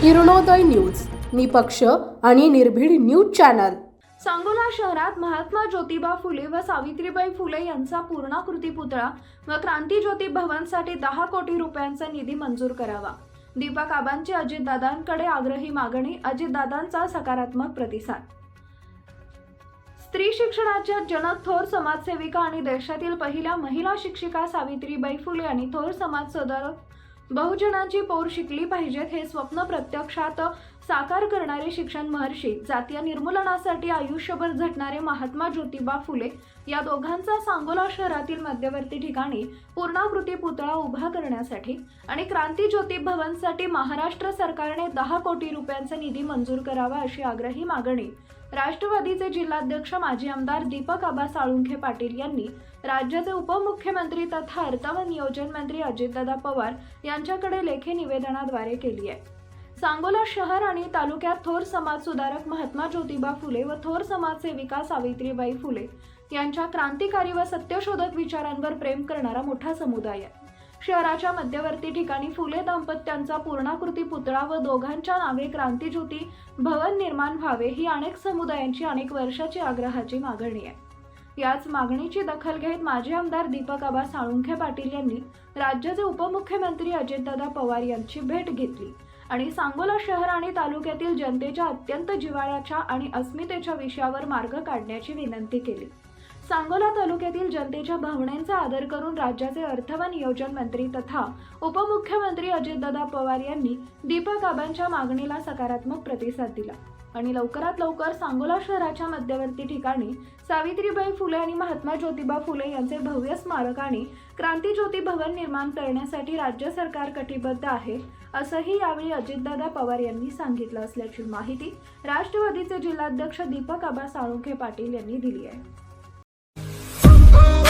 Kiranoday news निपक्ष आणि निर्भीड न्यूज चॅनल. सांगोला शहरात महात्मा ज्योतिबा फुले व सावित्रीबाई फुले यांचा पूर्णाकृती पुतळा व क्रांती ज्योती भवनसाठी दहा कोटी रुपयांचा निधी मंजूर करावा. दीपक आबांची अजितदादांकडे आग्रही मागणी अजितदादांचा सकारात्मक प्रतिसाद. स्त्री शिक्षणाच्या जनक थोर समाजसेविका आणि देशातील पहिल्या महिला शिक्षिका सावित्रीबाई फुले आणि थोर समाज सुधारक बहुजनांची पोर शिकली पाहिजेत हे स्वप्न प्रत्यक्षात साकार करणारे शिक्षण महर्षी जातीय निर्मूलनासाठी आयुष्यभर झटणारे महात्मा ज्योतिबा फुले या दोघांचा सांगोला शहरातील मध्यवर्ती ठिकाणी पूर्णाकृती पुतळा उभा करण्यासाठी आणि क्रांती ज्योती भवनसाठी महाराष्ट्र सरकारने दहा कोटी रुपयांचा निधी मंजूर करावा अशी आग्रही मागणी राष्ट्रवादीचे जिल्हाध्यक्ष माजी आमदार दीपक आबा साळुंखे पाटील यांनी राज्याचे उपमुख्यमंत्री तथा अर्थ व नियोजन मंत्री अजितदादा पवार यांच्याकडे लेखी निवेदनाद्वारे केली आहे. सांगोला शहर आणि तालुक्यात थोर समाज सुधारक महात्मा ज्योतिबा फुले व थोर समाजसेविका सावित्रीबाई फुले यांच्या क्रांतिकारी व सत्यशोधक विचारांवर प्रेम करणारा मोठा समुदाय आहे. शहराच्या मध्यवर्ती ठिकाणी फुले दाम्पत्यांचा पूर्णाकृती पुतळा व दोघांच्या नावे क्रांतीज्योती भवन निर्माण व्हावे ही अनेक समुदायांची अनेक वर्षाची आग्रहाची मागणी आहे. याच मागणीची दखल घेत माजी आमदार दीपक आबा साळुंखे पाटील यांनी राज्याचे उपमुख्यमंत्री अजितदादा पवार यांची भेट घेतली आणि सांगोला शहर आणि तालुक्यातील जनतेच्या अत्यंत जिव्हाळ्याच्या आणि अस्मितेच्या विषयावर मार्ग काढण्याची विनंती केली. सांगोला तालुक्यातील जनतेच्या भावनांचा आदर करून राज्याचे अर्थ व नियोजन मंत्री तथा उपमुख्यमंत्री अजितदादा पवार यांनी दीपक आबांच्या मागणीला सकारात्मक प्रतिसाद दिला. आणि लवकरात लवकर सांगोला शहराच्या मध्यवर्ती ठिकाणी सावित्रीबाई फुले आणि महात्मा ज्योतिबा फुले यांचे भव्य स्मारक आणि क्रांती ज्योती भवन निर्माण करण्यासाठी राज्य सरकार कटिबद्ध आहे असंही यावेळी अजितदादा पवार यांनी सांगितलं असल्याची माहिती राष्ट्रवादीचे जिल्हाध्यक्ष दीपक आबा साळुंखे पाटील यांनी दिली आहे.